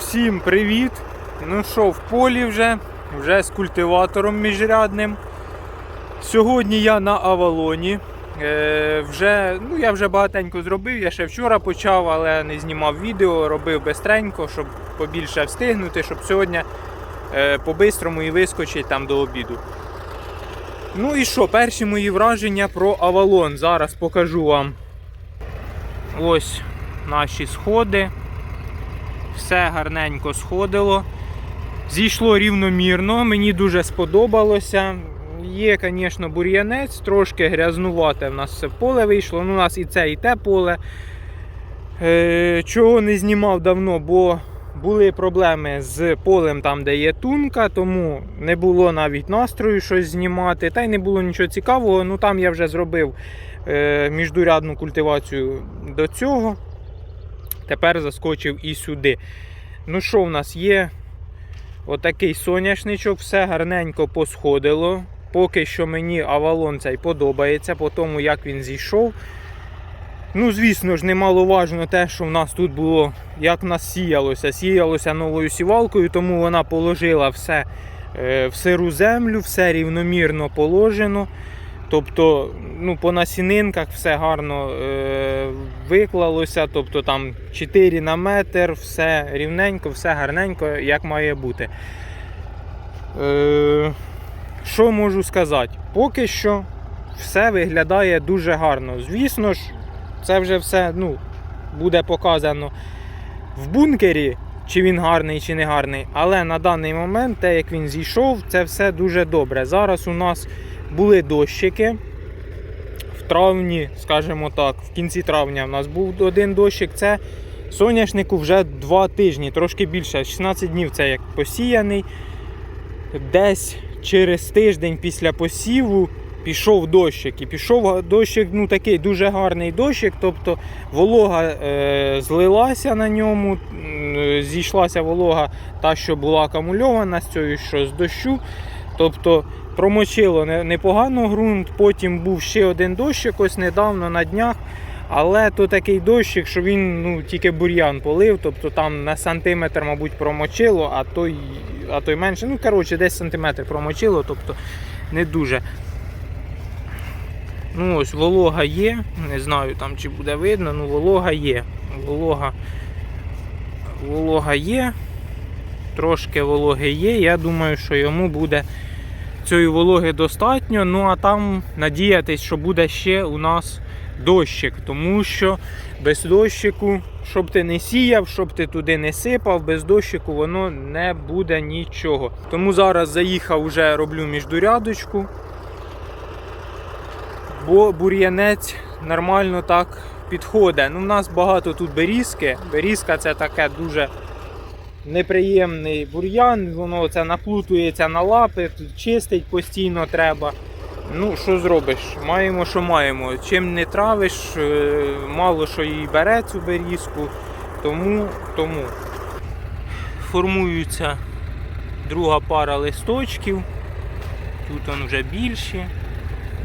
Всім привіт! Ну що, в полі вже, вже з культиватором міжрядним. Сьогодні я на Авалоні. Е, вже, ну, я вже багатенько зробив, я ще вчора почав, але не знімав відео, робив бистренько, щоб побільше встигнути, щоб сьогодні е, по-бистрому і вискочить там до обіду. Ну і що, перші мої враження про Авалон. Зараз покажу вам. Ось наші сходи. Все гарненько сходило. Зійшло рівномірно, мені дуже сподобалося. Є, звісно, бур'янець, трошки грязнувате в нас все поле вийшло. Ну, у нас і це, і те поле. Е, чого не знімав давно, бо були проблеми з полем там, де є тунка, тому не було навіть настрою щось знімати. Та й не було нічого цікавого. Ну там я вже зробив е, міждурядну культивацію до цього. Тепер заскочив і сюди. Ну що в нас є? Отакий соняшничок, все гарненько посходило. Поки що мені авалон цей подобається, по тому як він зійшов. Ну, звісно ж, немаловажно те, що в нас тут було, як нас сіялося. Сіялося новою сівалкою, тому вона положила все е, в сиру землю, все рівномірно положено. Тобто, ну, по насінинках все гарно е, виклалося. Тобто там 4 на метр, все рівненько, все гарненько, як має бути. Е, що можу сказати? Поки що все виглядає дуже гарно. Звісно ж, це вже все ну, буде показано в бункері, чи він гарний, чи не гарний. Але на даний момент, те, як він зійшов, це все дуже добре. Зараз у нас були дощики. В травні, скажімо так, в кінці травня у нас був один дощик. Це соняшнику вже 2 тижні, трошки більше, 16 днів це як посіяний. Десь через тиждень після посіву пішов дощик. І пішов дощик, ну такий дуже гарний дощик. Тобто волога е, злилася на ньому, м, зійшлася волога, та, що була акумульована з цією, що з дощу. Тобто промочило непогано ґрунт. Потім був ще один дощик, ось недавно на днях. Але то такий дощик, що він ну, тільки бур'ян полив, тобто там на сантиметр, мабуть, промочило, а той, а той менше. Ну, коротше, десь сантиметр промочило, тобто не дуже. Ну, ось волога є. Не знаю там чи буде видно, ну волога є. Волога, волога є. Трошки вологи є. Я думаю, що йому буде цієї вологи достатньо. Ну а там надіятись, що буде ще у нас дощик. Тому що без дощику, щоб ти не сіяв, щоб ти туди не сипав, без дощику воно не буде нічого. Тому зараз заїхав вже роблю міждурядочку. Бо бур'янець нормально так підходить. Ну, у нас багато тут берізки. Берізка це таке дуже неприємний бур'ян, воно це наплутується на лапи, чистить постійно треба. Ну, що зробиш? Маємо, що маємо. Чим не травиш, е, мало що і бере цю берізку. Тому, тому формується друга пара листочків. Тут он вже більші.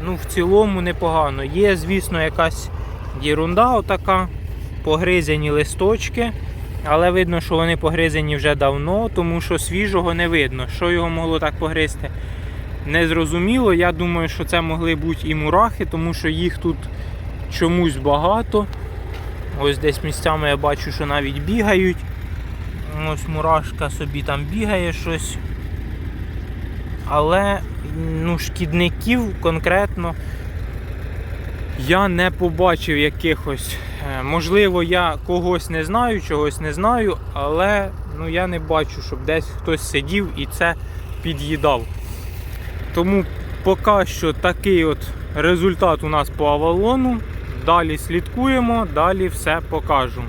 Ну, в цілому непогано. Є, звісно, якась єрунда отака, погризені листочки. Але видно, що вони погризені вже давно, тому що свіжого не видно. Що його могло так погризти? Незрозуміло. Я думаю, що це могли бути і мурахи, тому що їх тут чомусь багато. Ось десь місцями я бачу, що навіть бігають. Ось мурашка собі там бігає щось. Але ну, шкідників конкретно я не побачив якихось. Е, Можливо, я когось не знаю, чогось не знаю, але ну, я не бачу, щоб десь хтось сидів і це під'їдав. Тому поки що такий от результат у нас по авалону. Далі слідкуємо, далі все покажу.